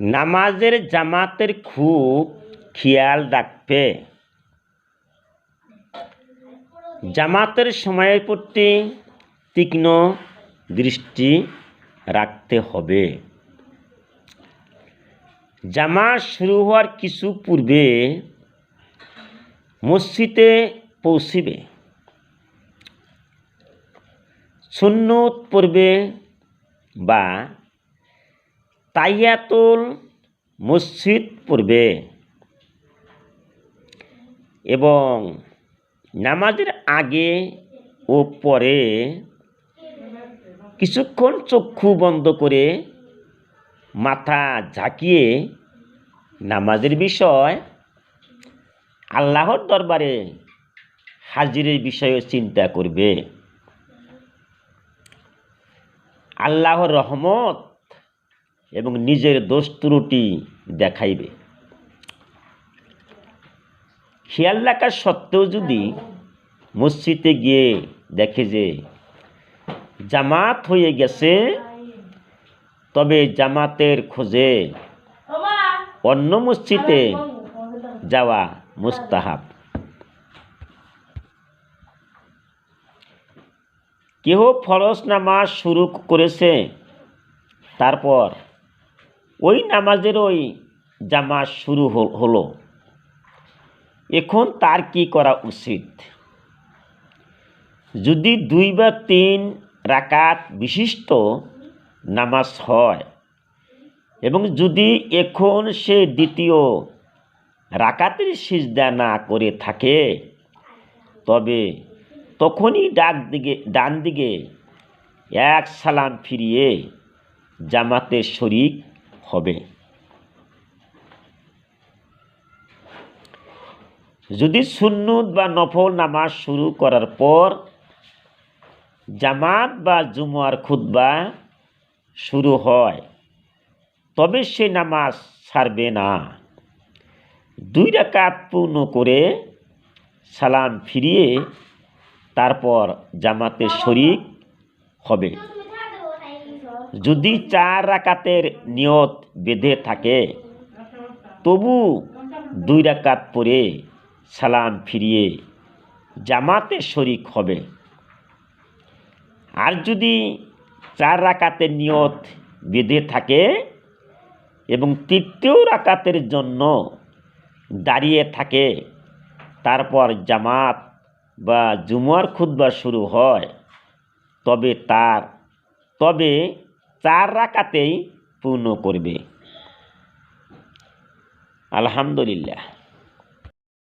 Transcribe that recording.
নামাজের জামাতের খুব খেয়াল রাখবে। জামাতের সময়ের প্রতি তীক্ষ্ণ দৃষ্টি রাখতে হবে। জামাত শুরু হওয়ার কিছু পূর্বে মসজিদে পৌঁছিবে। সুন্নত পড়বে বা তাইয়াতুল মসজিদ পড়বে। এবং নামাজের আগে ও পরে কিছুক্ষণ চক্ষু বন্ধ করে মাথা ঝাঁকিয়ে নামাজের বিষয় আল্লাহর দরবারে হাজিরের বিষয়ে চিন্তা করবে। আল্লাহর রহমত এবং নিজের দোষ ত্রুটি দেখাইবে। খেয়াল রাখার সত্ত্বেও যদি মসজিদে গিয়ে দেখে যে জামাত হয়ে গেছে, তবে জামাতের খোঁজে অন্য মসজিদে যাওয়া মুস্তাহাব। কেহ ফরজ নামাজ শুরু করেছে, তারপর ওই নামাজের ওই জামাত শুরু হলো এখন তার কি করা উচিত? যদি দুই বা তিন রাকাত বিশিষ্ট নামাজ হয় এবং যদি এখন সে দ্বিতীয় রাকাতের সিজদা না করে থাকে, তবে তখনই ডাক দিকে ডান দিকে এক সালাম ফিরিয়ে জামাতের শরিক হবে। যদি সুন্নত বা নফল নামাজ শুরু করার পর জামাত বা জুমার খুতবা শুরু হয়, তবে সে নামাজ ছাড়বে না। দুই রাকাত পূর্ণ করে সালাম ফিরিয়ে তারপর জামাতে শরিক হবে। যদি চার রাকাতের নিয়ত বেঁধে থাকে, তবু দুই রাকাত পরে সালাম ফিরিয়ে জামাতে শরিক হবে। আর যদি চার রাকাতের নিয়ত বেঁধে থাকে এবং তৃতীয় রাকাতের জন্য দাঁড়িয়ে থাকে, তারপর জামাত বা জুমার খুতবা শুরু হয়, তবে তার, তবে চার রাকাতেই পূর্ণ করবে। আলহামদুলিল্লাহ।